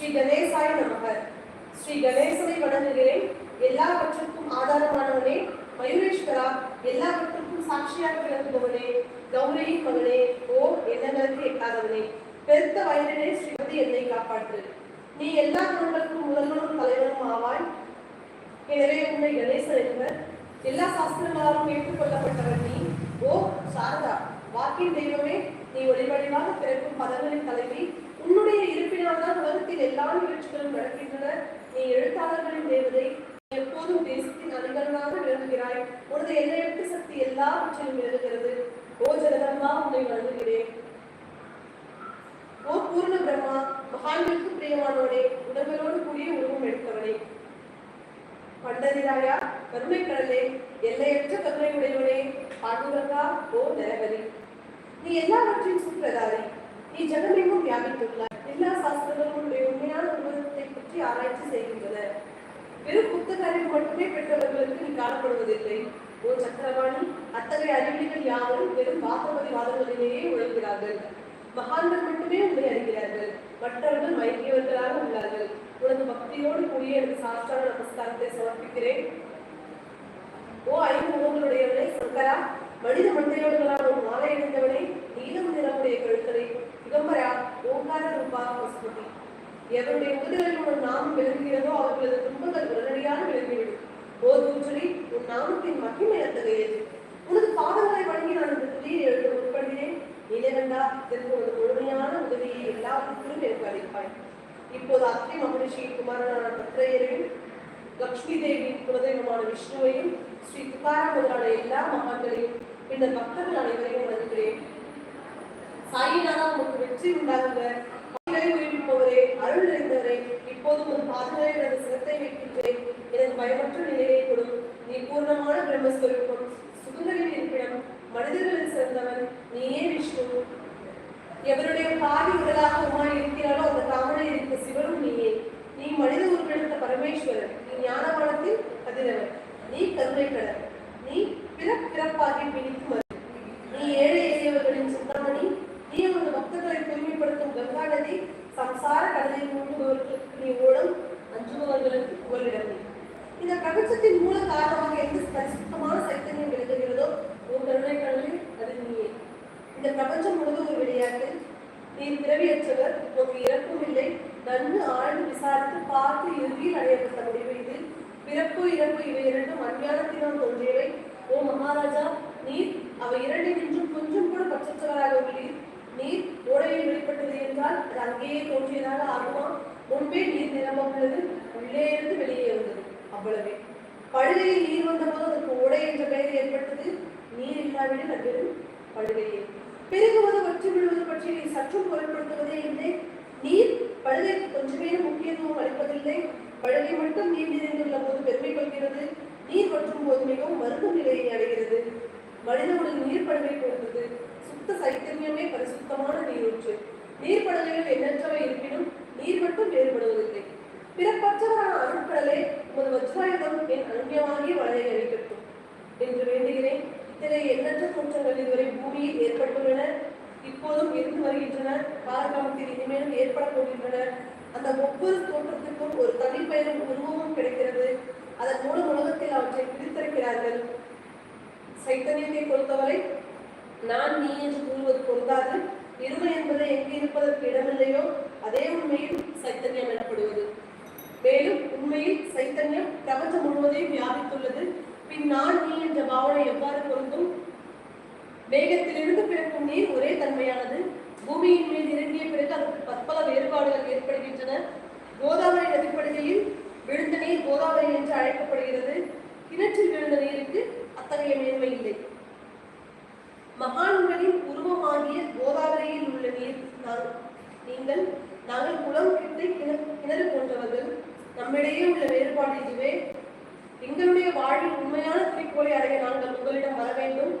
ஸ்ரீ கணேசாய நமகர் ஸ்ரீ கணேசனை வணங்குகிறேன். எல்லாவற்றுக்கும் ஆதாரமானவனே மயூரேஸ்வரா எல்லாவற்றுக்கும் சாட்சியாக விளங்குபவனே கௌரியின் மகனே ஓ எண்ணங்களுக்கு எட்டாதவனே. பெருத்த வயதிலே ஸ்ரீமதி என்னை காப்பாற்று. நீ எல்லா குணங்களுக்கும் முதல்வனும் தலைவனும் ஆவாய். எனவே உன்னை கணேசன் என்பர். எல்லா சாஸ்திரங்களாலும் ஏற்றுக்கொள்ளப்பட்டவர் நீ. ஓ சாரதா வாக்கின் தெய்வமே நீ ஒளிவடிவாக பிறக்கும் பதங்களின் தலைவி. உன்னுடைய இருப்பினால் தான் உலகத்தில் எல்லா நிகழ்ச்சிகளும் நடக்கின்றன. நீ எழுத்தாளர்களின் தேவதை எப்போதும் தேசத்தின் அணிகலனாக விளங்குகிறாய். உனது எல்லையற்ற சக்தி எல்லாவற்றிலும் விளங்குகிறது. ஓ ஜனதம்மா உன்னை வழங்குகிறேன் ஓ பூர்ண பிரம்மா மகான்களுக்கு பிரியமானவனே உடம்பலோடு கூடிய உருவம் எடுத்தவனே. பண்டதிராயா கருணை கடலே எல்லையற்ற கருணை உடையவனே பாண்டுரங்கா ஓ நரகரி நீ எல்லாவற்றையும் சுற்றதாரி நீ ஜெகமெங்கும் வியாபித்துள்ளார் எல்லா சாஸ்திரங்களும் உண்மையான உருவத்தை பற்றி ஆராய்ச்சி செய்கின்றன வெறும் புத்தக மட்டுமே பெற்றவர்களுக்கு நீ காணப்படுவதில்லை ஓ சக்கரவாணி அத்தகைய அறிவிலிகள் யாவரும் வெறும் வாதமதி வாதங்களிலேயே உழைக்கிறார்கள் மகான்கள் மட்டுமே உண்மை அறிகிறார்கள் மற்றவர்கள் மயங்கியவர்களாக உள்ளார்கள் உனது பக்தியோடு கூடிய எனது சாஸ்திரான நமஸ்காரத்தை சமர்ப்பிக்கிறேன் ஓ ஐந்து முகங்களுடையவனே சங்கரா மனித மண்டையோடுகளான ஒரு மாலை அணிந்தவனே நீலம் நிறமுடைய கழுத்தலை திகம்பரா ஓங்கார ரூபா வசுமதி எவருடைய உதவிகளில் உன் நாமம் விளங்குகிறதோ அவர்களது துன்பங்கள் உடனடியாக விளங்கிவிடும். ஓ தூற்றலி உன் நாமத்தின் மகிமை அத்தகையது. உனது பாதங்களை வழங்கி நான் இந்த துதியை எழுத முற்படுகிறேன். நீலகண்டா இதற்கு உனது முழுமையான உதவியை எல்லாவற்றிலும் எனக்கு அளிப்பாய். இப்போது அத்தி மகரிஷி குமாரனான பத்ரையரையும் லக்ஷ்மி தேவி குலதெய்வமான விஷ்ணுவையும் ஸ்ரீ துக்காரா முதலான எல்லா மகான்களையும் இந்த பக்தர்கள் அனைவரையும் வணங்குகிறேன். சாயிநாதா உனக்கு வெற்றி உண்டாகுங்க. பாவிகளை அருள் நிறைந்தவரே. இப்போதும் ஒரு பாதுகாப்பு எனது சிரத்தை வைக்கின்றேன். எனக்கு பயமற்ற நிலையை கொடும் நீ பூர்ணமான பிரம்மஸ்வரூபம் சுகங்களின் இருப்பிடம் மனிதர்களில் சிறந்தவன் நீயே விஷ்ணு எவருடைய பாதி உடலாக உமாய் இருக்கிறாரோ அந்த தாமரை இருக்க சிவனும் நீயே நீ மனித உருவெடுத்த பரமேஸ்வரன் நீ ஞானவானத்தில் கதிரவன் நீ கருணை கடல் நீ பிறப் பிறப்பாகி பிணிக்கும் அருள். நீ ஏழை எளியவர்களின் சிந்தாமணி நீ உனது பக்தர்களை தூய்மைப்படுத்தும் கங்கா நதி சம்சார கடலில் மூழ்குபவர்களுக்கு நீ ஓடும் அஞ்சுபவர்களுக்கு புகலிடம் நீ இந்த பிரபஞ்சத்தின் மூல காரணமாக எந்த பரிசுத்தமான சைத்தன்யம் விளங்குகிறதோ உன் கருணை கடலில் அது நீயே இந்த பிரபஞ்சம் முழுவதும் ஒரு விளையாட்டு நீ பிறவியற்றவர் உனக்கு இறப்பும் இல்லை நன்கு ஆழ்ந்து விசாரித்து பார்த்து இறுதியில் அடையப்பட்ட முடிவு இது பிறப்பு இறப்பு இவை இரண்டும் அஞ்ஞானத்தினால் தோன்றியவை. ஓ மகாராஜா நீர் அவை இரண்டினின்றும் கொஞ்சம் கூட பற்றற்றவராக உள்ளீர் நீர் ஓடையில் வெளிப்பட்டது என்றால் அது அங்கேயே தோன்றியதாக ஆகுமா? முன்பே நீர் நிரம்ப உள்ளது உள்ளே இருந்து வெளியே வந்தது. அவ்வளவே. பழுகையில் நீர் வந்தபோது அதற்கு ஓடை என்ற பெயர் ஏற்பட்டது. நீர் இல்லாவிடில் அது வெறும் பழுகையே பெருகுவது வற்றி விழுவது பற்றி நீ சற்றும் பொருட்படுத்துவதே இல்லை. நீர் பழுகைக்கு கொஞ்சமே முக்கியத்துவம் அளிப்பதில்லை. பழுகை மட்டும் நீர் நிறைந்துள்ள போது பெருமை கொள்கிறது. நீர் வற்றும் போது மிகவும் மருத்துவ நிலையை அடைகிறது. மனித உடல் நீர் பழுகை போன்றது சுத்த சைத்தன்யமே பரிசுத்தமான நீரூற்று. நீர் படலைகள் எண்ணற்றவை இருப்பினும் நீர் மட்டும் வேறுபடுவதில்லை. பிறப்பற்றவரான அருட்கடலே உமது வஜ்ராயுதம் என் அனுப்பியமாகிய வளையை அளிக்கட்டும் என்று வேண்டுகிறேன். இத்தகைய எண்ணற்ற தோற்றங்கள் இதுவரை பூமியில் ஏற்பட்டுள்ளன. இப்போதும் இருந்து வருகின்றன காலகாலத்தில் இனிமேலும் ஏற்பட போகின்றன அந்த ஒவ்வொரு தோற்றத்திற்கும் ஒரு தனிப்பெயரும் உருவமும் கிடைக்கிறது. அதன் மூலம் உலகத்தில் அவற்றை பிரித்திருக்கிறார்கள் சைத்தன்யத்தை பொறுத்தவரை நான் நீ என்று கூறுவது பொருந்தாது. இருமை என்பதை எங்கு இருப்பதற்கு இடமில்லையோ அதே உண்மையில் சைத்தன்யம் எனப்படுவது. மேலும் உண்மையில் சைத்தன்யம் பிரபஞ்சம் முழுவதையும் வியாபித்துள்ளது. பின் நான் நீ என்ற பாவனை எவ்வாறு பொருந்தும்? மேகத்திலிருந்து பிறக்கும் நீர் ஒரே தன்மையானது. பூமியின் மேல் இறங்கிய பிறகு அதற்கு பற்பல வேறுபாடுகள் ஏற்படுகின்றன. கோதாவரி நதிப்படுகையில் விழுந்த நீர் கோதாவரி என்று அழைக்கப்படுகிறது. கிணற்றில் விழுந்த நீருக்கு அத்தகைய மேன்மை இல்லை. மகான்களின் உருவமாகிய கோதாவரியில் உள்ள நீர் நான் நீங்கள் நாங்கள் குளம் கிட்டை கிணறு கிணறு போன்றவர்கள். நம்மிடையே உள்ள வேறுபாடு இதுவே. எங்களுடைய வாழ்வில் உண்மையான குறிக்கோளை அடைய நாங்கள் உங்களிடம் வர வேண்டும்.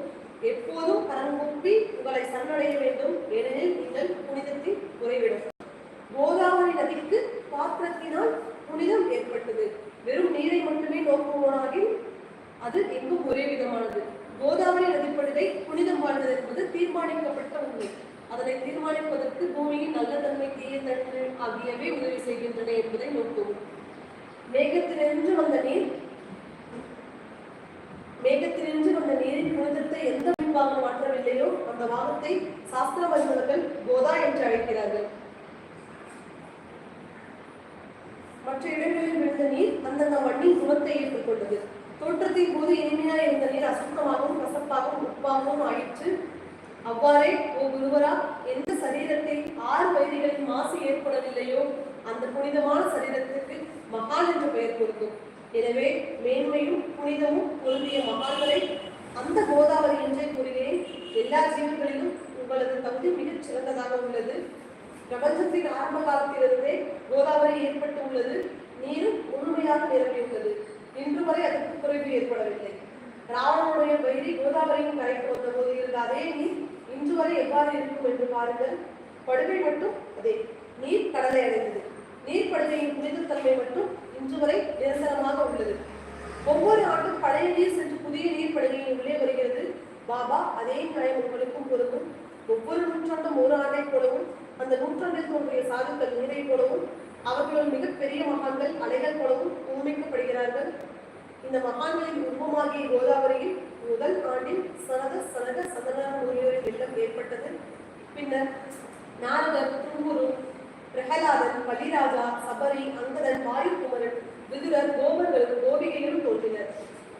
எப்போதும் கரங்கூப்பி உங்களை சரணடைய வேண்டும். ஏனெனில் நீங்கள் புனிதத்தில் குறைவிடும். கோதாவரி நதிக்கு பாத்திரத்தினால் புனிதம் ஏற்பட்டது. வெறும் நீரை மட்டுமே நோக்குவோனாகி அது எங்கும் ஒரே விதமானது. கோதாவரி நதிப்படுகை புனிதம் வாழ்ந்தது என்பது தீர்மானிக்கப்பட்ட உண்மை. அதனை தீர்மானிப்பதற்கு பூமியின் நல்ல தன்மை தீய தன்மை ஆகியவை உதவி செய்கின்றன என்பதை நோக்குவோம். மேகத்திலிருந்து வந்த நீர் மேகத்திலிருந்து வந்த நீரின் புனிதத்தை எந்த முன்பாக மாற்றவில்லையோ அந்த வாகத்தை சாஸ்திர வல்லுநர்கள் கோதா என்று அழைக்கிறார்கள். மற்ற இடங்களில் விழுந்த நீர் அந்தந்த மண்ணின் குணத்தை ஏற்றுக்கொண்டது தோற்றத்தின் போது இனிமையாக இருந்த நீர் அசுத்தமாகவும் கசப்பாகவும் உப்பாகவும் ஆயிற்று. அவ்வாறே ஓ குருவரா எந்த சரீரத்தை ஆறு வயதிகளின் மாசு ஏற்படவில்லையோ? அந்த புனிதமான சரீரத்திற்கு மகால் என்ற பெயர் கொடுக்கும். எனவே மேன்மையும் புனிதமும் பொருந்திய மகான்களை அந்த கோதாவரி என்றே கூறுகிறேன் எல்லா ஜீவன்களிலும் உங்களது தகுதி மிகச் சிறந்ததாக உள்ளது. பிரபஞ்சத்தின் ஆரம்ப காலத்திலிருந்தே கோதாவரி ஏற்பட்டு உள்ளது. நீரும் முழுமையாக நிரம்பியுள்ளது. இன்று வரை அதற்கு குறைவு ஏற்படவில்லை. ராவணனுடைய வயிறு கோதாவரியின் கரைக்கு வந்தபோது இருந்த அதே நீர் இன்று வரை எவ்வாறு இருக்கும் என்று பாருங்கள். படுகை மட்டும் அதே. நீர் கடலை அடைந்தது. நீர் படுகையின் புனிதத்தன்மை மட்டும் இன்று வரை நிரந்தரமாக உள்ளது. ஒவ்வொரு ஆண்டும் பழைய நீர் சென்று புதிய நீர் படுகையின் உள்ளே வருகிறது. பாபா அதே நியாயம் உங்களுக்கும் பொருந்தும். ஒவ்வொரு நூற்றாண்டும் ஒரு ஆண்டை போலவும் அந்த நூற்றாண்டில் தோன்றிய சாதுக்கள் நீரை போலவும் அவர்களுள் மிகப்பெரிய மகான்கள் அலைகள் போலவும் உண்மைக்கப்படுகிறார்கள். இந்த மகான்களின் உருவமாகிய கோதாவரியில் முதல் ஆண்டில் சனக சனக சதன முனிவரின் வெள்ளம் ஏற்பட்டது. பின்னர் நாரதர் தும்புரு பிரகலாதன் பலிராஜா சபரி அங்கதன் வாயுகுமரன் விதுரர் கோபர்களும் கோபிகைகளும் தோன்றினர்.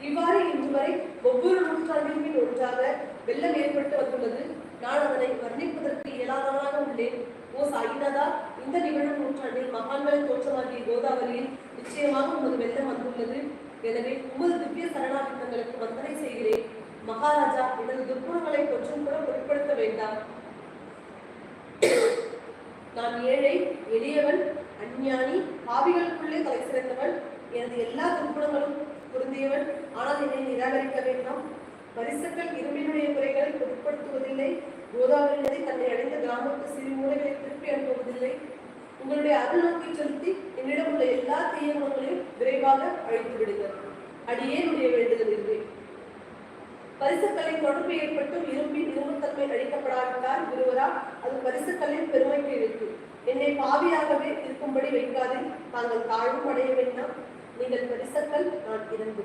இவ்வாறு இன்று வரை ஒவ்வொரு நூற்றாண்டிலுமே ஒன்றாக வெள்ளம் ஏற்பட்டு வந்துள்ளது. நான் அதனை வர்ணிப்பதற்கு இயலாதவனாக உள்ளேன். ஓ சாயிநாதா இந்த நிகழும் நூற்றாண்டில் மகான்களின் தோற்றமாகிய கோதாவரியில் நிச்சயமாக உமது வெள்ளம் வந்துள்ளது. எனவே உமது திவ்ய சரணாகித்தங்களுக்கு வந்தனை செய்கிறேன். மகாராஜா எனது துர்க்குணங்களை கொஞ்சம் கூட பொருட்படுத்த வேண்டாம். நான் ஏழை எளியவன் அஞ்ஞானி பாவிகளுக்குள்ளே தலை சிறந்தவன் எனது எல்லா துர்க்குணங்களும் பொருந்தியவன். ஆனால் என்னை நிராகரிக்க வேண்டாம். பரிசுகள் இரும்பினுடைய குறைகளை பொருட்படுத்துவதில்லை. கோதாவரி நதி தன்னை அடைந்த கிராமத்து சிறு மூலைகளை திருப்பி அனுப்புவதில்லை. உங்களுடைய அருள் நோக்கி செலுத்தி என்னிடம் உள்ள எல்லா தீய குணங்களையும் விரைவாக அழித்து விடுங்கள். உடைய வேண்டுதல் இதுவே பரிசுக்களின் தொடர்பு ஏற்பட்டும் இரும்பின் இரும்புத்தன்மை அழிக்கப்படாவிட்டால் குருவரா அது பரிசுக்களின் பெருமைக்கு இருக்கு. என்னை பாவியாகவே இருக்கும்படி வைக்காதே. தாங்கள் தாழ்வும் அடைய வேண்டாம். நீங்கள் பரிசக்கள் நான் இருந்து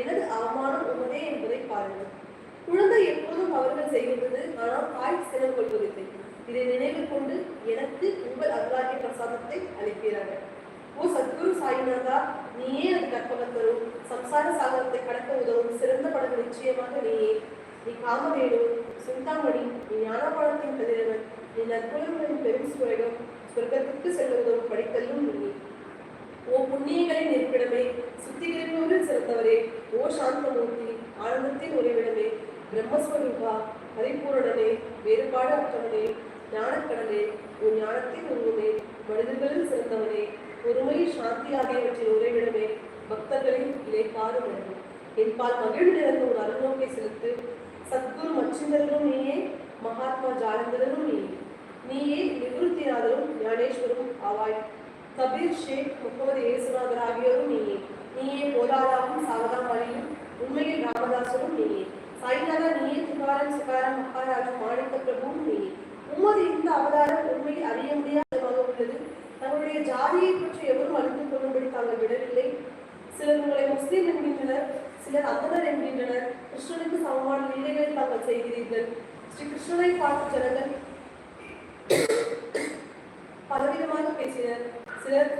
எனது அவமானம் உமதே என்பதை பாருங்கள். குழந்தை எப்போதும் அவர்கள் செய்கின்றது. ஆனால் தாய் சினம் கொள்வதில்லை. இதை நினைவு கொண்டு எனக்கு உங்கள் அருளாகிய பிரசாதத்தை அளிப்பீர்கள் ஓ சத்குரு சாய்நாதா நீயே அது கற்பகம் தரும் சம்சார சாகரத்தை கடக்க உதவும் சிறந்த படம் நிச்சயமாக நீயே. நீ காமவேடு சிந்தாமணி நீ ஞானபாலத்தின் கதிரவன் நீ நற்குலங்களின் பெரும் சுரகம் சொர்க்கத்திற்கு செல்ல உதவும் படித்தல்லும் நீ. ஓ புண்ணியங்களின் இருப்பிடமே சுத்திகரிப்பவரில் சிறந்தவரே. ஓ சாந்தமூர்த்தி ஆனந்தத்தின் உறைவிடமே. பிரம்மஸ்வரூபா பரிபூரணனே வேறுபாடு அற்றவனே. ஞானக்கடலே உன் ஞானத்தின் உருவமே. மனிதர்களில் சிறந்தவனே. பொறுமை சாந்தி ஆகியவற்றின் உறைவிடமே பக்தர்களின் இலைப்பாறும் இடமே என்பால் மகிழ்வு ஒரு அருநோக்கை செலுத்து சத்குரு மச்சிந்தரனும் நீயே மகாத்மா ஜாலந்தரனும் நீயே. நீயே நிவృத்திநாதரும் ஞானேஸ்வரும் ஆவாய். கபீர் ஷேக் முகமது இயேசுநாதர் ஆகியோரும் நீயே. நீயே போதாதாவும் சாவதாமணியும் உண்மையில் ராமதாசரும் நீயே. சாய்நாதா நீயே துகாரம் சுகாரம் மகாராஜா மாணிக்க பிரபுவும் நீயே. உமது இந்த அவதாரம் உண்மை அறிய முடியாது ஜாதியை பற்றி எவரும் அறிந்து கொள்ளும்படி தாங்கள் விடவில்லை. சிலர் உங்களை முஸ்லீம் என்கின்றனர் சிலர் அந்தனர் என்கின்றனர். கிருஷ்ணனுக்கு சமமான லீலைகளை தாங்கள் செய்கிறீர்கள். ஸ்ரீ கிருஷ்ணனை பார்த்த ஜனங்கள் பலவிதமாக பேசினர். சிலர்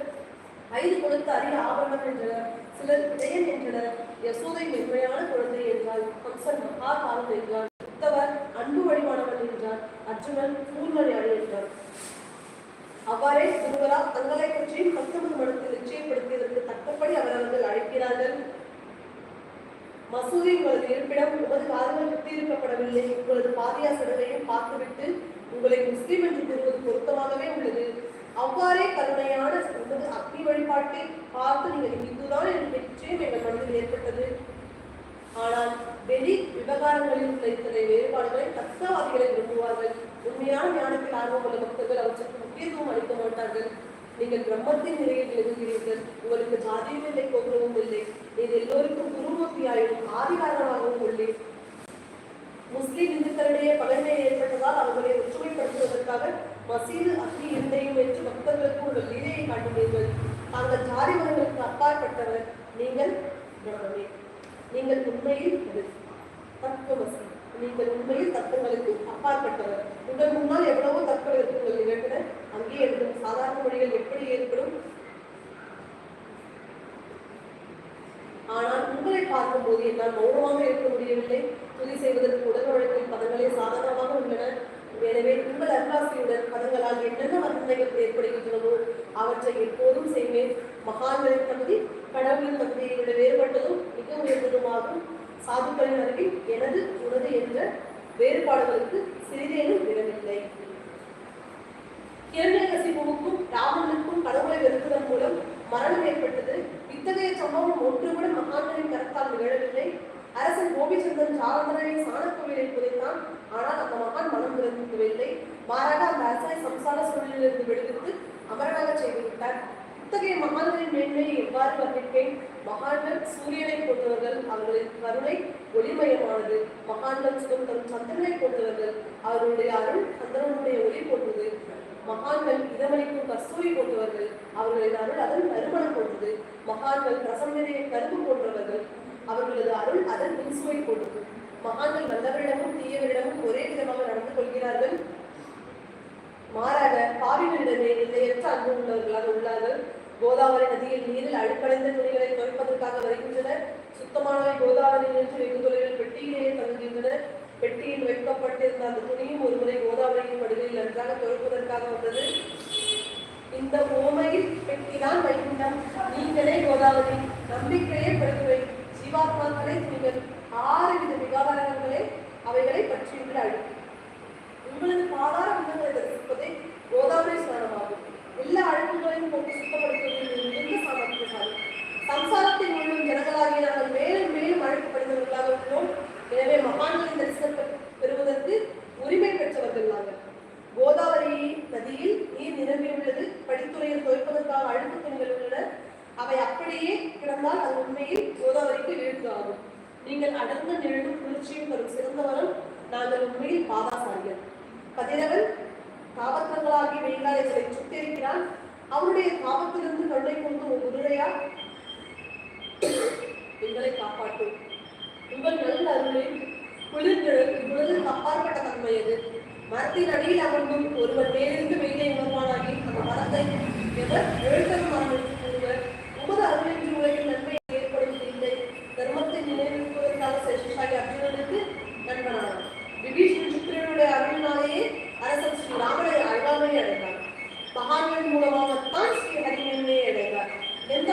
ஐந்து கொடுத்த அரிய ஆபரணம் என்றனர் சிலர் விஜயன் என்றனர் யசோதை மென்மையான குழந்தை என்றால் கம்சன் மகாகாலம் என்றார். புத்தவர் அன்பு வழிவானவன் என்றார். அர்ஜுனன் கூர்மணியாளி என்றார். அவ்வாறே குருவரா தங்களை பற்றியும் பத்தொன்பது மடத்தில் நிச்சயப்படுத்தியதற்கு தக்கப்படி அவரவர்கள் அழைக்கிறார்கள். மசூதி உங்களது இருப்பிடம் உமது காதுகள் விட்டிருக்கப்படவில்லை உங்களது பாதியா சடலையும் பார்த்துவிட்டு உங்களை முஸ்லிம் என்று கூறுவது பொருத்தமாகவே உள்ளது. அவ்வாறே கருணையான உமது அக்னி வழிபாட்டை பார்த்து நீங்கள் இந்துதான் என்று நிச்சயம் எங்கள் மனதில் ஏற்பட்டது. ஆனால் வெளி விவகாரங்களில் உள்ள இத்தனை வேறுபாடுகளை தத்துவவாதிகளை விரும்புவார்கள். உண்மையான ஞானத்தில் ஆர்வம் உள்ள பக்தர்கள் அவற்றுக்கு முக்கியத்துவம் மாட்டார்கள் நீங்கள் பிரம்மத்தின் நிலையில் விளங்குகிறீர்கள் உங்களுக்கு ஜாதியும் இல்லை கோபுரமும் இல்லை. இது எல்லோருக்கும் குருமூர்த்தியாயும் ஆதிகாரமாகவும் உள்ளேன் முஸ்லிம் இந்துக்களிடையே பகைமை ஏற்பட்டதால் அவர்களை ஒற்றுமைப்படுத்துவதற்காக மசீது அக்னி இருந்தையும் என்று பக்தர்களுக்கு உங்கள் லீலையை காட்டினீர்கள் தாங்கள் ஜாதி மதங்களுக்கு அப்பாற்பட்டவர். நீங்கள் பிரம்மமே நீங்கள் உண்மையில் தத்துவமசி நீங்கள் உண்மையில் தத்துவங்களுக்கு அப்பாற்பட்டவர். உங்கள் முன்னால் எவ்வளவோ தற்கொலை இருக்குங்கள் நிகழ்ந்தன அங்கே எழுதும் சாதாரண மொழிகள் எப்படி ஏற்படும்? ஆனால் உங்களை பார்க்கும் போது என்னால் மௌனமாக இருக்க முடியவில்லை. துதி செய்வதற்கு உடல் வழக்கில் பதங்களே சாதாரணமாக உள்ளன. எனவே உங்கள் அருளாசியுடன் பதங்களால் என்னென்ன வர்ணனைகள் ஏற்படுகின்றனவோ அவற்றை எப்போதும் செய்வேன். மகான்களின் தகுதி கடவுளின் தகுதியை விட வேறுபட்டதும் மிக உயர்ந்ததுமாகும். சாதுக்களின் அறிவில் எனது உனது என்ற வேறுபாடுகளுக்கு சிறிதேனும் விடவில்லை. இரண்யகசிபுவுக்கும் ராமனுக்கும் கடவுளை வெறுப்பதன் மூலம் மரணம் ஏற்பட்டது. இத்தகைய சம்பவம் ஒன்று கூட மகான்களின் கருத்தால் நிகழவில்லை. அரசன் கோபிச்சந்திரன் சாரந்தனை சாணக்கோவிலை புதைத்தான் ஆனால் அந்த மகான் மனம் திறந்துவிடவில்லை மாறாக அந்த அரசனை சம்சார சூழலிலிருந்து விடுவித்து அமரனாக செய்துவிட்டார். இத்தகைய மகான்களின் மேன்மையை எவ்வாறு வர்ணிப்பேன் மகான்கள் சூரியனை போன்றவர்கள் அவர்களின் கருணை ஒளிமயமானது. மகான்கள் சுகம் தரும் சந்திரனை போன்றவர்கள் அவர்களுடைய அருள் சந்திரனுடைய ஒளி போன்றது. மகான்கள் இதமளிக்கும் கஸ்தூரி போன்றவர்கள் அவர்களின் அருள் அதன் நறுமணம் போன்றது. மகான்கள் ரசம் நிறைய கரும்பு போன்றவர்கள் அவர்களது அருள் அதன் மின்சுவை போன்றது. மகான்கள் நல்லவரிடமும் தீயவரிடமும் ஒரே விதமாக நடந்து கொள்கிறார்கள். மாறாக பாவிகளிடமே எல்லையற்ற அன்பு உள்ளவர்களாக உள்ளார்கள். கோதாவரி நதியில் நீரில் அழுக்கடைந்த துணிகளை துவைப்பதற்காக வருகின்றனர். சுத்தமானவை கோதாவரி நின்று வெகு தொலைவில் பெட்டியிலேயே தங்குகின்றன. பெட்டியில் வைக்கப்பட்டிருந்த அந்த துணியும் ஒருமுறை கோதாவரியின் படுகையில் நன்றாக துவைப்பதற்காக வந்தது. இந்த ஓமையில் பெட்டிதான் வைகுண்டம். நீங்களே கோதாவரி நம்பிக்கையே படுத்துவை ஜீவாத்மாக்களே நீங்கள் ஆறு வித விகாரங்களே அவைகளை பற்றியுள்ள அழுக்கு உங்களது பாதார விந்தங்களை தரிசிப்பதே கோதாவரி ஸ்நானமாகும். எல்லா அழுக்குகளையும் போட்டு சுத்தப்படுத்துவதில் மிகுந்த சாமர்த்தியசாலி சம்சாரத்தில் உள்ளும் ஜனங்களாகிய நாங்கள் மேலும் மேலும் அழைக்கப்படுகிறவர்களாக இருக்கிறோம் எனவே மகான்களின் தரிசனத்தை பெறுவதற்கு உரிமை பெற்றவர்கள் நாங்கள். கோதாவரி நதியில் நீர் நிரம்பியுள்ளது. படித்துறையில் துவைப்பதற்காக அழுக்கு துணிகள் உள்ளன. அவை அப்படியே கிடந்தால் அது உண்மையில் கோதாவரிக்கு வீழ்ந்து ஆகும் நீங்கள் அடர்ந்த நிழலும் குளிர்ச்சியும் தரும் சிறந்த வரம் நாங்கள் உண்மையில் பாதாசாரியர் கதிரவன் தாவத்திரங்களாகிய வெயிலாயர்களை சுட்டிருக்கிறான் அவருடைய காவத்திலிருந்து கண்ணை கொண்டு ஒரு குதிரையா எங்களை காப்பாற்றும் உங்கள் நல்ல அருளில் குளிர்கிழக்கு இவ்வளவு அப்பாற்பட்ட தன்மை அது மரத்தின் அடியில் அமர்ந்தும் ஒருவர் மேலிருந்து வெயிலை உணர்வானாகி அந்த மரத்தை எவர் எழுத்தரும் மரம்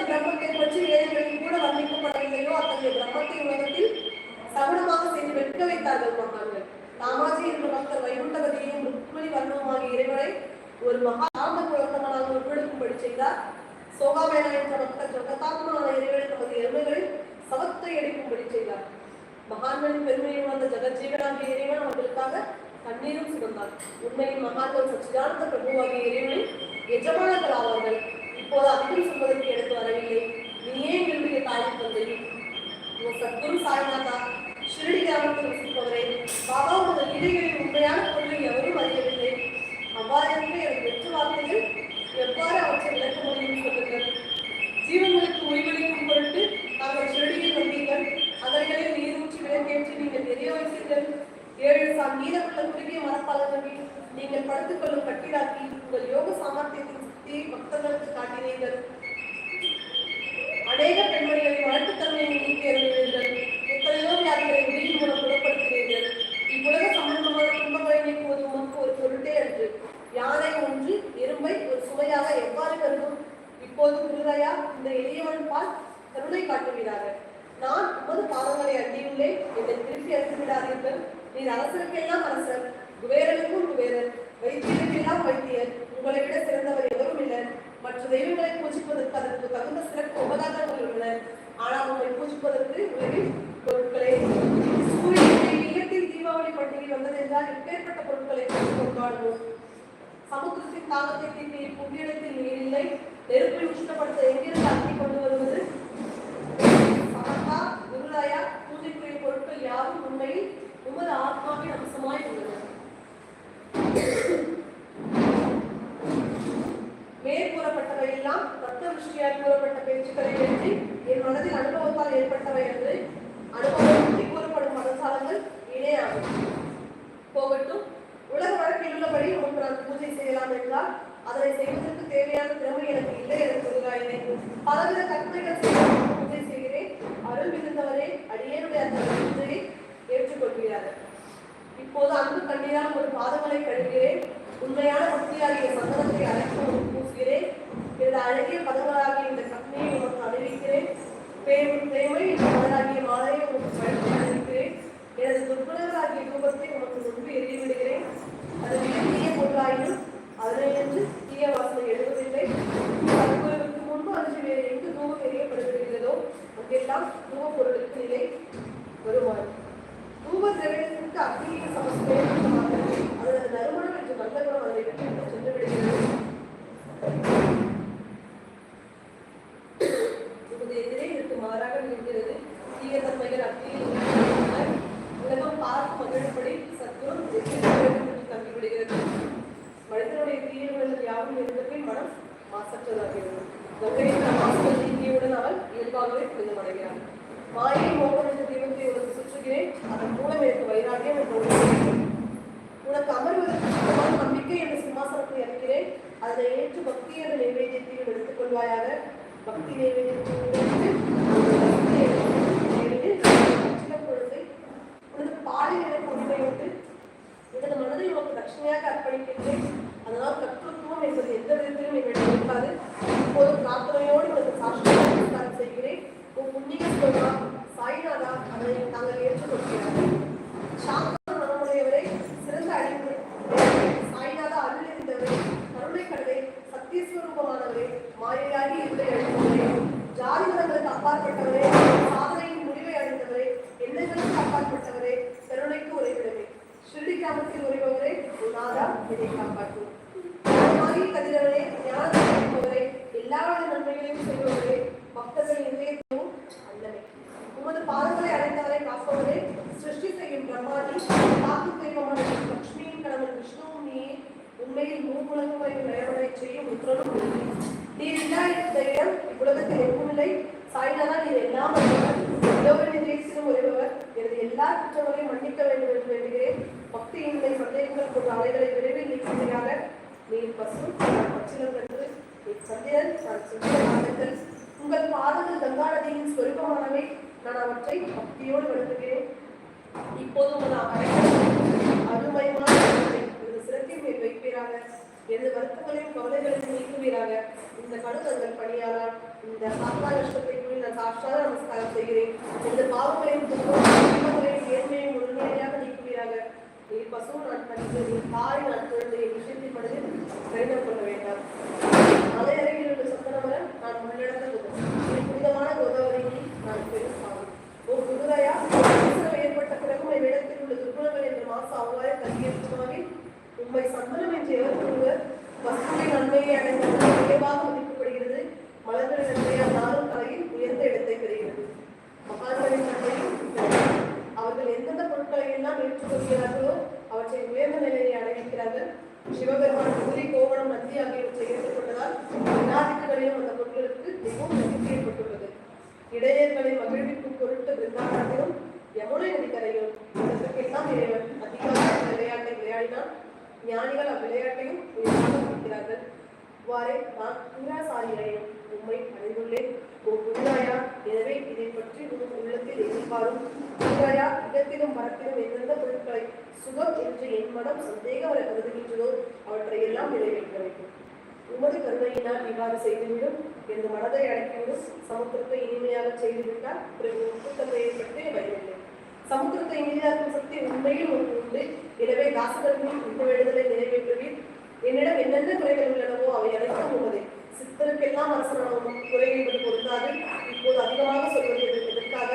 பிரம்மத்தை பற்றி வேதங்களில் கூட வர்ணிக்கப்படவில்லையோ? அத்தகைய பிரம்மத்தை உலகத்தில் சகுனமாக செய்து வெட்க வைத்தார்கள் மகான்கள் தாமாஜி என்ற பக்தர் வைகுண்டகதியும் ருக்மணி வர்ணவுமாகிய இறைவனை ஒரு மகா ஆந்த குழந்தங்களாக உருவெடுக்கும்படி செய்தார். சோகாமேனா என்ற பக்தர் ஜகதாத்மான இறைவனை தமது எருமைகளில் சவத்தை அடிக்கும்படி செய்தார். மகான்களின் பெருமையை உணர்ந்த ஜெகஜீவனாகிய இறைவன் அவர்களுக்காக கண்ணீரும் சுமந்தார். உண்மையில் மகான்கள் சச்சிதானந்த பிரபுவாகிய இறைவனின் எஜமானர்கள் ஆவார்கள். இப்போது அதிகம் சொல்வதற்கு எடுத்து வரவில்லை. நீ ஏன் என்னுடைய தாய் தந்தை? உன் சத்குரு சாய்நாதா ஷிரடி கிராமத்தில் வசிப்பவரே பாபா உங்கள் இடைகளின் உண்மையான பொருளை எவரும் அறியவில்லை. அவ்வாறென்று எனக்கு வெற்று வார்த்தைகள் எவ்வாறு அவற்றை விளக்க முடியும் சொல்லுங்கள். ஜீவங்களுக்கு உயிரிழக்கும் பொருட்டு நாங்கள் ஷிரடியில் வந்தீர்கள் அதர்களில் நீரூற்றி விளக்கேற்றி நீங்கள் நிறைய வைத்தீர்கள் ஏழு சங்கீதமுள்ள குறுகிய மரப்பாலங்களில் நீங்கள் படுத்துக்கொள்ளும் கட்டிடாக்கி உங்கள் யோக சாமர்த்தியத்தின் சக்தியை பக்தர்களுக்கு காட்டினீர்கள். அநேக பெண்மணிகளின் வழக்குத்தன்மையை நீக்கி அறிவீர்கள் எத்தனையோ வியாதிகளை உயிர் மூலம் குணப்படுத்தினீர்கள். இவ்வுலக சம்பந்தமான துன்பங்களை நீக்குவது உனக்கு ஒரு பொருட்டே அன்று. யானை ஒன்று எறும்பை ஒரு சுமையாக எவ்வாறு கருதும்? இப்போது குருராயா இந்த எளியவன் பால் கருணை காட்டுகிறார்கள். நான் உமது பாதங்களை அண்டியுள்ளேன். என்னை திருப்பி அனுப்பிவிடாதீர்கள். விடாதீர்கள் நீர் அரசருக்கெல்லாம் அரசர் குபேரனுக்கும் குபேரன் வைத்தியருக்கெல்லாம் வைத்தியர். உங்களை விட சிறந்தவர் உள்ளனர் மற்ற தெய்வங்களை பூஜிப்பதற்கு அதற்கு தகுந்த சிறப்பு உபகாரங்கள் உள்ளன. ஆனால் உங்களை பூஜிப்பதற்கு உலகில் பொருட்களே சூரியனுடைய இல்லத்தில் தீபாவளி பண்டிகை வந்தது என்றால் இப்பேற்பட்ட பொருட்களை கொண்டாடுவோம் சமுத்திரத்தின் தாகத்தை தீர்க்க புண்ணியத்தில் நீர் இல்லை. நெருப்பை உஷ்ணப்படுத்த எங்கிருந்து அக்கி கொண்டு வருவது? சமந்தா குருராயா பூஜைக்குரிய பொருட்கள் யாரும் உண்மையில் உமது ஆத்மா சாட்சியால் கூறப்பட்ட பேச்சுக்களை பற்றி என் மனதில் அனுபவத்தால் ஏற்பட்டவை என்று அனுபவம் கூறப்படும் மனசாலங்கள் இணையாகும். போகட்டும் உலக வழக்கில் உள்ளபடி ஒன்று நான் பூஜை செய்யலாம் என்றால் அதனை செய்வதற்கு தேவையான திறமை எனக்கு இல்லை என்று சொல்கிறாயினே பலவித கற்பனைகள் செய்து பூஜை செய்கிறேன். அருள் மிகுந்தவரே அடியேனுடைய அந்த பூஜையை ஏற்றுக்கொள்கிறார்கள் இப்போது அன்பு கண்ணீரால் ஒரு பாதங்களை கழுகிறேன் உண்மையான பக்தியாகிய சந்தனத்தை அழைத்து பூசுகிறேன். எனது அழகிய பதங்களாகிய இந்த கற்பனையை உனக்கு அறிவிக்கிறேன் பேரும் பிரேமை இந்த மலராகிய மாலையை உனக்கு பழக்கி அறிவிக்கிறேன் எனது துர்குணங்களாகிய ரூபத்தை உனக்கு முன்பு எறிவிடுகிறேன் அது மிக தீய பொருளாயினும் அதனின்று தீய வாசனை எழுவதில்லை சத்குருவுக்கு முன்பு அன்று வேறு எங்கு தூவம் எறியப்படுகிறதோ அங்கெல்லாம் தூவ பொருளுக்கு நிலை வருமாறு. தூவ திரவியத்திற்கு அக்னியை சமஸ்கிருதமாக அதனது நறுமணம் என்று நல்ல குணம் அதை விட்டு சென்று விடுகிறது உமது எதிரே இதற்கு மாறாக நிற்கிறது தீய தன்மைகள் அக்னியில் உள்ளன. உலகம் பார்த்து மகிழும்படி சத்துவம் என்று தங்கிவிடுகிறது மனிதனுடைய தீயவர்கள் யாவும் இருந்த பின் மனம் மாசற்றதாகிறது கங்கையின் மாசுகள் நீங்கியவுடன் அவள் இயல்பாகவே புனிதமடைகிறாள் மாயை மோகம் என்ற தெய்வத்தை உனக்கு சுற்றுகிறேன் அதன் மூலம் எனக்கு வைராகியம் என்று உணர்கிறேன். உனக்கு அமர்வதற்கு சுத்தமான நம்பிக்கை என்ற சிம்மாசனத்தை அளிக்கிறேன் அதனை ஏற்று பக்தி என்ற நைவேத்தியத்தையும் எடுத்துக் கொள்வாயாக பக்தி நைவேத்தியம் உனது பாலில் எனக்கு உண்மை உண்டு எனது மனதை உனக்கு அர்ப்பணிக்கின்றேன் அதனால் கர்த்தத்துவம் என்பது எந்த விதத்திலும் என்னிடம் இருக்காது. இப்போது பிரார்த்தனையோடு உங்களுக்கு சாட்சியாக செய்கிறேன். உன் புண்ணிய சொல்வா சாய்நாதா அதனை நாங்கள் ஏற்றுக்கொள்கிறோம் சாந்த மனமுடையவரை சிறந்த அறிவு சாய்நாதா அருள் இருந்தவரே கருணை கடலை சத்தியஸ்வரூபமானவரே மாயையாகி இருந்த எழுந்தவரே ஜாதி மதங்களுக்கு அப்பாற்பட்டவரே சாதனையின் முடிவை அடைந்தவரே எண்ணங்களுக்கு அப்பாற்பட்டவரே கருணைக்கு உரைவிடவே ஷிரடி கிராமத்தில் உரைபவரே நாதா இதை காப்பாற்றும் ஞானமாகி கதிரவனே ஞானத்தை அளிப்பவரே எல்லா வித நன்மைகளையும் செய்பவரே பக்தர்கள் இதயத்தையும் அல்லவே உமது பாதங்களை அடைந்தவரை காப்பவரே சிருஷ்டி செய்யும் பிரம்மாண்டி காத்து தெய்வமான லட்சுமியின் கணவன் விஷ்ணுவும் நீயே உண்மையில் மூவுலகங்களை செய்யும் உத்தரவும் நீர் இல்லா இந்த இடம் இவ்வுலகத்தில் எங்கும் இல்லை சாய்ந்தாதான் நீர் எல்லாம் அறிந்தவர் தேசியம் உறைபவர் எனது எல்லா குற்றங்களையும் மன்னிக்க வேண்டும் என்று வேண்டுகிறேன். பக்தியின்மை சந்தேகங்கள் போன்ற அலைகளை விரைவில் நீக்குமையாக நீர் பசு நான் பச்சிலம் கன்று நீர் சந்திரன் நான் உங்கள் பாதங்கள் கங்கா நதியின் சொருபமானவை. நான் அவற்றை பக்தியோடு விளங்குகிறேன் இப்போது உங்கள் அரைக்கடல் அருமயமான சிறப்பில் மேல் வைப்பீராக. எனது வருத்தங்களையும் கவலைகளையும் நீக்குவீராக. இந்த கடுதங்கள் பணியாளர் இந்த சாத்தா கூறி நான் சாட்சாத நமஸ்காரம் செய்கிறேன். எனது பாவங்களையும் துன்பங்களையும் நேர்மையும் முழுமையாக நீக்குவீராக. நீ பசு நான் பணிந்து நீர் தாய் நான் குழந்தையை விஷயத்தில் மனதில் கடினம் கொள்ள வேண்டாம். மலை அருகில் உள்ள சந்தனமரம் நான் உள்ளடக்க குதம் புனிதமான கோதாவரியை நான் பெரும் சாமி. ஓ குருதாயா ஏற்பட்ட பிறகு இடத்தில் உள்ள துர்குணங்கள் என்ற மாச அவகாய கல்வியேற்றுமாகி உண்மை சந்தனம் என்று எவர் கூறுவர் நன்மையை அடைந்த உயர்வாக மதிக்கப்படுகிறது. மலர்களின் நன்மையால் நாளும் தலையில் உயர்ந்த இடத்தை பெறுகிறது. மகான்களின் நன்மையும் அவர்கள் எந்தெந்த பொருட்களை எல்லாம் ஏற்றுக்கொள்கிறார்களோ அவற்றை உயர்ந்த நிலையை அடைவிக்கிறார்கள். சிவபெருமான் பூரி கோவணம் நந்தி ஆகியவற்றை ஏற்றுக்கொண்டதால் எல்லாதிகளிலும் அந்த பொருட்களுக்கு மிகவும் நம்பிக்கை ஏற்பட்டுள்ளது. இடையர்களை மகிழ்விக்கும் பொருட்டு பிருந்தாவனத்திலும் யமுனை நதிக்கரையும் இதற்கெல்லாம் இறைவன் அதிகார விளையாட்டை விளையாடினான் ஞானிகள் அவ்விளையாட்டையும் உயர்வாக முடிக்கிறார்கள் இவ்வாறே நான் குராசாரியரையும் உம்மை அடைந்துள்ளேன். ஓ குருராயா எனவே இதை பற்றி உன் உள்ளத்தில் எதிர்பாரும். குருராயா இடத்திலும் மரத்திலும் எந்தெந்த பொருட்களை சுகம் என்று என் மனம் சந்தேகம் வர கருதுகின்றதோ அவற்றை எல்லாம் நிறைவேற்ற வேண்டும். உமது கருணையினால் இவ்வாறு செய்துவிடும். எனது மனதை அடக்கிவிடும். சமுத்திரத்தை இனிமையாக செய்துவிட்டால் பிறகு உப்புத்தன்மையை பற்றி பயனில்லை சமுத்திரத்தை இனிமையாக்கும் சக்தி உண்மையில் ஒன்று உண்டு. எனவே தாசகர்களின் இந்த வேண்டுதலை நிறைவேற்றுவீர். என்னிடம் என்னென்ன குறைகள் உள்ளனவோ அவை அனைத்தும் உமதே சித்தருக்கெல்லாம் அரசனாகும் குறை என்பது பொருந்தாது. இப்போது அதிகமாக சொல்வது எதற்காக?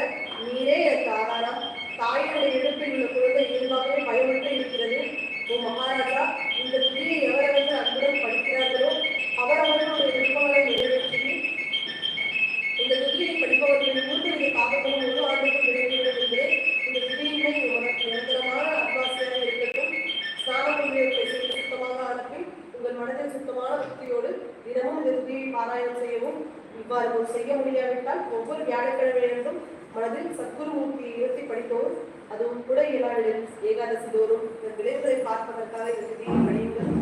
நீரே எனக்கு ஆதாரம் தாயினுடைய இழுப்பில் உள்ள குழந்தை இயல்பாகவே பயமற்று இருக்கிறது. ஓ மகாராஜா இந்த துதியை எவர் ஒரு செய்ய முடியாவிட்டால் ஒவ்வொரு வியாழக்கிழமையிலிருந்தும் மனதில் சத்குரு மூர்த்தியை உயர்த்தி படிக்கவும் அதுவும் கூட இயலாளில் ஏகாதசி தோறும் விளைவுகளை பார்ப்பதற்காக இந்த துதியை படியுங்கள்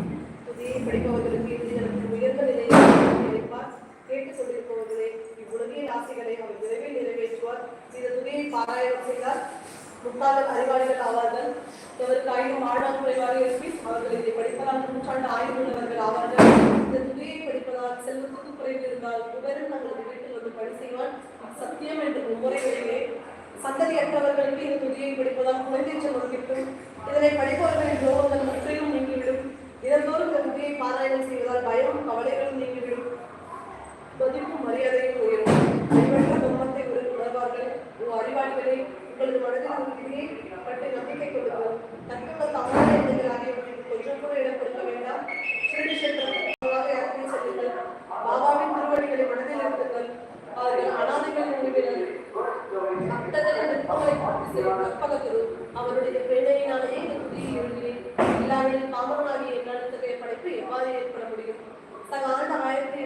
துதியை படிப்பவர்களுக்கு இறுதிகளுக்கு உயர்ந்த நிலையை கிடைப்பார் கேட்டுக் கொண்டிருப்பவர்களே இவ்வுலகின் ஆசைகளை அவர் விரைவில் நிறைவேற்றுவார். இந்த துதியை பாராயணம் செய்தார். முக்கால அறிவாளிகள் ஆவார்கள். எவருக்கு ஆயிரம் ஆழம் குறைவாக இருப்பின் அவர்கள் இதை படிப்பதால் நூற்றாண்டு ஆய்வு உள்ளவர்கள் ஆவார்கள். இந்த துதியை படிப்பதால் செல்வத்துக்கு குறைவு இருந்தால் குபேரன் தங்களது வீட்டில் வந்து பணி செய்வான். சத்தியம் என்று மும்முறை வெளியே சந்ததியற்றவர்களுக்கு இந்த துதியை படிப்பதால் குழந்தை செல்வம் கிட்டும் இதனை படிப்பவர்களின் ரோகங்கள் முற்றிலும் நீங்கிவிடும். இதன்தோறும் இந்த துதியை பாராயணம் செய்வதால் பயமும் கவலைகளும் நீங்கிவிடும். மதிப்பும் மரியாதையும் உயரும். அறிவற்ற பிரம்மத்தை உணர்வார்கள். ஓ உங்களது மனதில் ஒரு விதியை பற்றி நம்பிக்கை கொடுங்கள் தத்துவ தவறான எண்ணங்கள் ஆகியவற்றுக்கு கொஞ்சம் கூட இடம் கொடுக்க வேண்டாம் ஸ்ரீ சக்கரமாக இறங்கி செல்லுங்கள் பாபாவின் திருவடிகளை மனதில் இருந்துங்கள் அவர்கள் அனாதைகள் முடிவினர் பக்தர்களின் விருப்பங்களை பூர்த்தி செய்யும் கற்பககுரு அவருடைய பேழையினாலே இந்த துதியை எழுதினேன் இல்லாவிடில் பாமரனாகிய என்னால் இத்தகைய படைப்பு எவ்வாறு ஏற்பட முடியும் சக ஆண்டு ஆயிரத்தி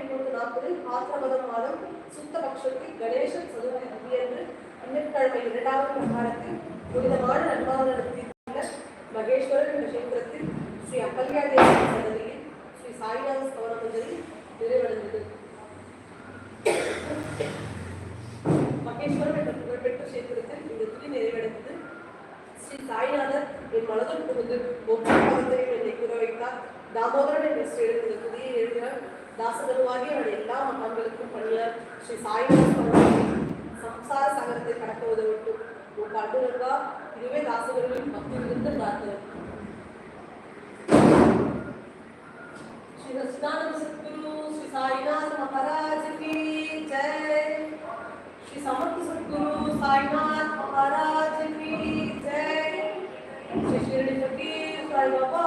அதாவது நாற்பதில் மாதம் சுத்த பட்சத்தில் கணேசன் சதுர்த்தி திதியன்று திங்கட்கிழமை இரண்டாவது பிரகாரத்தில் புனிதமான நண்பாக நடத்தியுள்ள மகேஸ்வரன் என்ற கஷேத்திரத்தில் ஸ்ரீ அப்பல்யா தேவி சன்னதியில் ஸ்ரீ சாய்நாத ஸ்தவன மஞ்சரி நிறைவடைந்தது. மகேஸ்வரன் என்ற புகழ்பெற்ற கஷேத்திரத்தில் இந்த துணி நிறைவடைந்தது. ஸ்ரீ சாய்நாதர் என் மனதில் புகுந்து ஒவ்வொரு பதத்தையும் என்னை கூற வைத்தார். தாமோதரன் என்ற ஸ்ரீடன் தாசகருவாகி அவருடைய எல்லா மகன்களுக்கும் பணிய ஸ்ரீ சாய்நாதன் சம்சார சகரத்தை கடக்குவதை விட்டு ஒரு கண்டுகருவா இதுவே தாசகர்களின் பக்தி மிகுந்த காத்து ஸ்ரீ சச்சிதானந்த சத்குரு ஸ்ரீ சாய்நாத மகாராஜ் ஜெய். ஸ்ரீ சமர்த்த சத்குரு சாய்நாத் மகாராஜ் ஜெய். ஸ்ரீ ஷிரடி ஃபகீர் சாய் பாபா